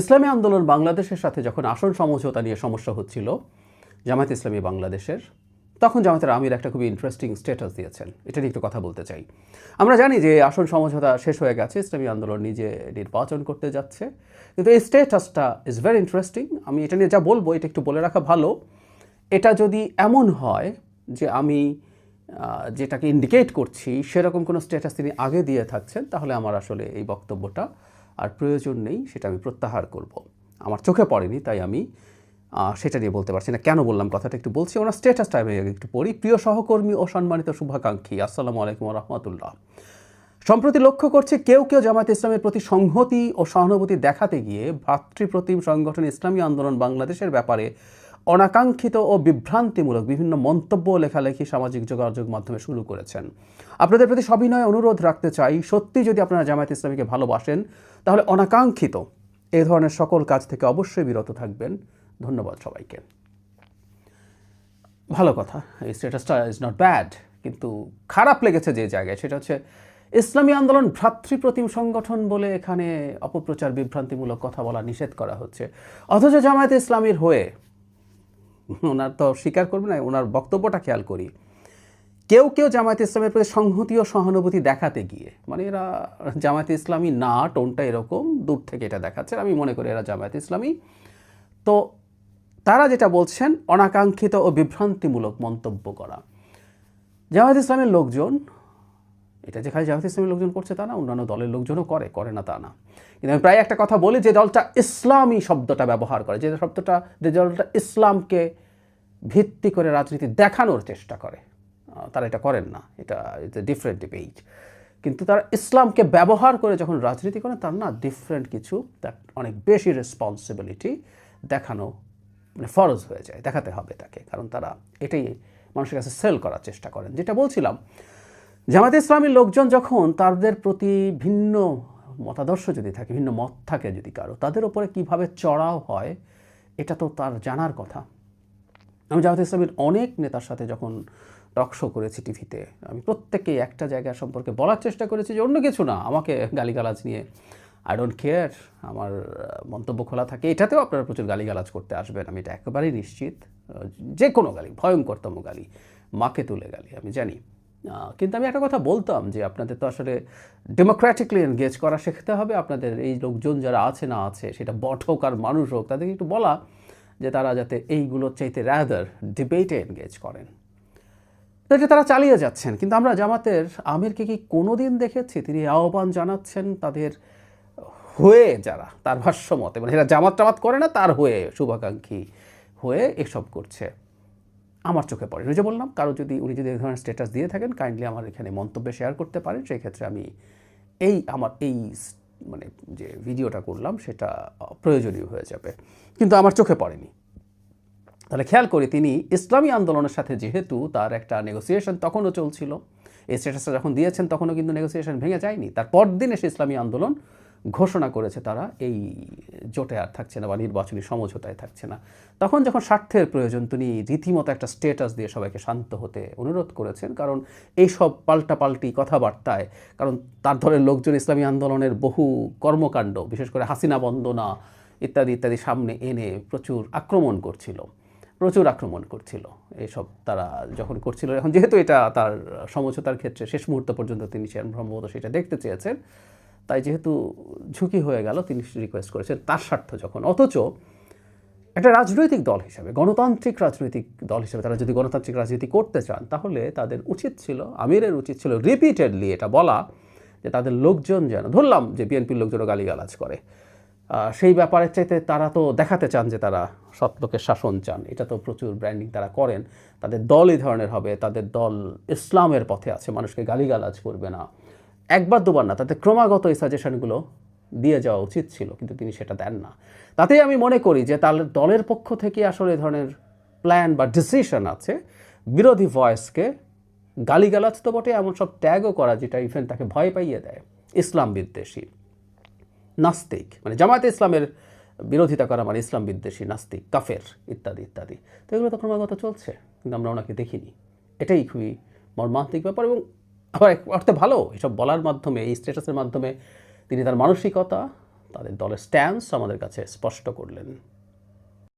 ইসলামী আন্দোলন বাংলাদেশের সাথে যখন আসন সমঝোতা নিয়ে সমস্যা হচ্ছিল, জামায়াত ইসলামী বাংলাদেশের, তখন জামাতের আমির একটা খুবই ইন্টারেস্টিং স্ট্যাটাস দিয়েছেন। এটা নিয়ে একটু কথা বলতে চাই। আমরা জানি যে আসন সমঝোতা শেষ হয়ে গেছে, ইসলামী আন্দোলন নিজে নির্বাচন করতে যাচ্ছে। কিন্তু এই স্ট্যাটাসটা ইজ ভেরি ইন্টারেস্টিং আমি এটা নিয়ে যা বলব, এটা একটু বলে রাখা ভালো। এটা যদি এমন হয় যে আমি যেটাকে ইন্ডিকেট করছি, সেরকম কোনো স্ট্যাটাস তিনি আগে দিয়ে থাকছেন, তাহলে আমার আসলে এই বক্তব্যটা আর প্রয়োজন নেই সেটা আমি প্রত্যাহার করব। আমার চোখে পড়েনি, তাই আমি সেটা নিয়ে বলতে পারছি না। কেন বললাম কথাটা একটু বলছি, ওনার স্ট্যাটাসটা আমি একটু পড়ি। প্রিয় সহকর্মী ও সম্মানিত শুভাকাঙ্ক্ষী, আসসালামু আলাইকুম রহমতুল্লাহ সম্প্রতি লক্ষ্য করছে কেউ কেউ জামায়াত ইসলামের প্রতি সংহতি ও সহানুভূতি দেখাতে গিয়ে ভাতৃপ্রতিম সংগঠন ইসলামী আন্দোলন বাংলাদেশের ব্যাপারে অনাকাঙ্ক্ষিত ও বিভ্রান্তিমূলক বিভিন্ন মন্তব্য লেখালেখি সামাজিক যোগাযোগ মাধ্যমে শুরু করেছেন। আপনাদের প্রতি সবিনয় অনুরোধ রাখতে চাই, সত্যি যদি আপনারা জামায়াত ইসলামীকে ভালোবাসেন, তাহলে অনাকাঙ্ক্ষিত এ ধরনের সকল কাজ থেকে অবশ্যই বিরত থাকবেন। ধন্যবাদ সবাইকে। ভালো কথা, এই স্ট্যাটাসটা ইজ নট ব্যাড কিন্তু খারাপ লেগেছে যে জায়গায়, সেটা হচ্ছে ইসলামী আন্দোলন ভ্রাতৃপ্রতিম সংগঠন বলে এখানে অপপ্রচার, বিভ্রান্তিমূলক কথা বলা নিষেধ করা হচ্ছে। অথচ জামায়াত ইসলামীর হয়ে ওনার তো স্বীকার করবে না, ওনার বক্তব্যটা খেয়াল করি। কেউ কেউ জামায়াত ইসলামের প্রতি সংহতি ও সহানুভূতি দেখাতে গিয়ে মানে এরা জামায়াত ইসলামী না, টোনটা এরকম, দূর থেকে এটা দেখাচ্ছে, আমি মনে করি এরা জামায়াত ইসলামী। তো তারা যেটা বলছেন, অনাকাঙ্ক্ষিত ও বিভ্রান্তিমূলক মন্তব্য করা। জামায়াত ইসলামের লোকজন এটা যে খালি জামায়াত ইসলামের লোকজন করছে তা না, অন্যান্য দলের লোকজনও করে করে না তা না। কিন্তু আমি প্রায় একটা কথা বলি যে দলটা ইসলামী শব্দটা ব্যবহার করে, যে শব্দটা, যে দলটা ইসলামকে ভিত্তি করে রাজনীতি দেখানোর চেষ্টা করে। তারা এটা করেন না, এটা ইটস এ ডিফারেন্ট ডিবেট কিন্তু তারা ইসলামকে ব্যবহার করে যখন রাজনীতি করেন, তার না ডিফারেন্ট কিছু, তার অনেক বেশি রেসপন্সিবিলিটি দেখানো মানে ফরজ হয়ে যায়, দেখাতে হবে তাকে। কারণ তারা এটাই মানুষের কাছে সেল করার চেষ্টা করেন। যেটা বলছিলাম জামাত ইসলামী লোকজন যখন তাদের প্রতি ভিন্ন মতাদর্শ যদি থাকে, ভিন্ন মত থাকে যদি কারও, তাদের ওপরে কীভাবে চড়াও হয়, এটা তো তার জানার কথা। আমি জামাত ইসলামীর অনেক নেতার সাথে যখন টক শো করেছি টিভিতে, আমি প্রত্যেককে একটা জায়গা সম্পর্কে বলার চেষ্টা করেছি যে অন্য কিছু না, আমাকে গালিগালাজ নিয়ে আই ডোন্ট কেয়ার আমার মন্তব্য খোলা থাকে। এটাতেও আপনারা প্রচুর গালিগালাজ করতে আসবেন। আমি এটা একেবারেই নিশ্চিত। যে কোনো গালি, ভয়ঙ্করতম গালি, মাকে তুলে গালি, আমি জানি। কিন্তু আমি একটা কথা বলতাম যে আপনাদের তো আসলে ডেমোক্রেটিকলি এনগেজ করা শিখতে হবে। আপনাদের এই লোকজন যারা আছে না আছে, সেটা বট হোক আর মানুষ হোক, তাদেরকে একটু বলা যে তারা যাতে এইগুলোর চাইতে র্যাদার ডিবেটে এনগেজ করেন। এটা তারা চালিয়ে যাচ্ছেন। কিন্তু আমরা জামাতের আমিরকে কি কোনো দিন দেখেছি? তিনি আহ্বান জানাচ্ছেন তাদের হয়ে যারা, তার ভাষ্য মতে মানে এরা জামাত টামাত করে না, তার হয়ে, শুভাকাঙ্ক্ষী হয়ে এসব করছে। আমার চোখে পড়ে। যে বললাম, কারও যদি উনি যদি এই ধরনের স্ট্যাটাস দিয়ে থাকেন কাইন্ডলি আমার এখানে মন্তব্যে শেয়ার করতে পারেন। সেই ক্ষেত্রে আমি এই আমার এই মানে যে ভিডিওটা করলাম, সেটা প্রয়োজনীয় হয়ে যাবে। কিন্তু আমার চোখে পড়েনি। তাহলে খেয়াল করি, তিনি ইসলামী আন্দোলনের সাথে যেহেতু তার একটা নেগোসিয়েশন তখনও চলছিল। এই স্ট্যাটাসটা যখন দিয়েছেন, তখনও কিন্তু নেগোসিয়েশন ভেঙে যায়নি। তার পরদিন এসে ইসলামী আন্দোলন ঘোষণা করেছে তারা, এই জোটে আর থাকছে না বা নির্বাচনী সমঝোতায় থাকছে না। তখন যখন স্বার্থের প্রয়োজন, তিনি রীতিমতো একটা স্টেটাস দিয়ে সবাইকে শান্ত হতে অনুরোধ করেছেন। কারণ এই সব পাল্টাপাল্টি কথাবার্তায়, কারণ তার ধরে লোকজন ইসলামী আন্দোলনের বহু কর্মকাণ্ড, বিশেষ করে হাসিনা বন্দনা ইত্যাদি ইত্যাদি সামনে এনে প্রচুর আক্রমণ করছিল, প্রচুর আক্রমণ করছিল। এইসব তারা যখন করছিল, এখন যেহেতু এটা তার সমঝোতার ক্ষেত্রে শেষ মুহূর্ত পর্যন্ত তিনি সম্ভবত সেটা দেখতে চেয়েছেন। তাই যেহেতু ঝুঁকি হয়ে গেল, তিনি রিকোয়েস্ট করেছেন তার স্বার্থ যখন। অথচ একটা রাজনৈতিক দল হিসাবে, গণতান্ত্রিক রাজনৈতিক দল হিসেবে তারা যদি গণতান্ত্রিক রাজনীতি করতে চান, তাহলে তাদের উচিত ছিল, আমিরের উচিত ছিল রিপিটেডলি এটা বলা যে তাদের লোকজন যেন, ধরলাম যে বিএনপির লোকজনও গালিগালাজ করে। সেই ব্যাপারের চাইতে তারা তো দেখাতে চান যে তারা সৎ শাসন চান। এটা তো প্রচুর ব্র্যান্ডিং তারা করেন। তাদের দল এই ধরনের হবে, তাদের দল ইসলামের পথে আছে, মানুষকে গালিগালাজ করবে না। একবার, দুবার না, তাতে ক্রমাগত এই সাজেশনগুলো দিয়ে যাওয়া উচিত ছিল, কিন্তু তিনি সেটা দেন না। তাতেই আমি মনে করি যে তার দলের পক্ষ থেকে আসলে এই ধরনের প্ল্যান বা ডিসিশন আছে, বিরোধী ভয়েসকে গালিগালাজ তো বটে, এমন সব ট্যাগও করা যেটা ইভেন তাকে ভয় পাইয়ে দেয়, ইসলাম বিদ্বেষী, নাস্তিক মানে জামায়াতে ইসলামের বিরোধিতা করা মানে ইসলাম বিদ্বেষী, নাস্তিক, কাফের, ইত্যাদি ইত্যাদি। তো এগুলো তো ক্রমাগত চলছে, কিন্তু আমরা ওনাকে দেখিনি। এটাই খুবই মর্মান্তিক ব্যাপার এবং আবার এক অর্থে ভালো। এসব বলার মাধ্যমে, এই স্ট্যাটাসের মাধ্যমে তিনি তার মানসিকতা, তাদের দলের স্ট্যান্স আমাদের কাছে স্পষ্ট করলেন।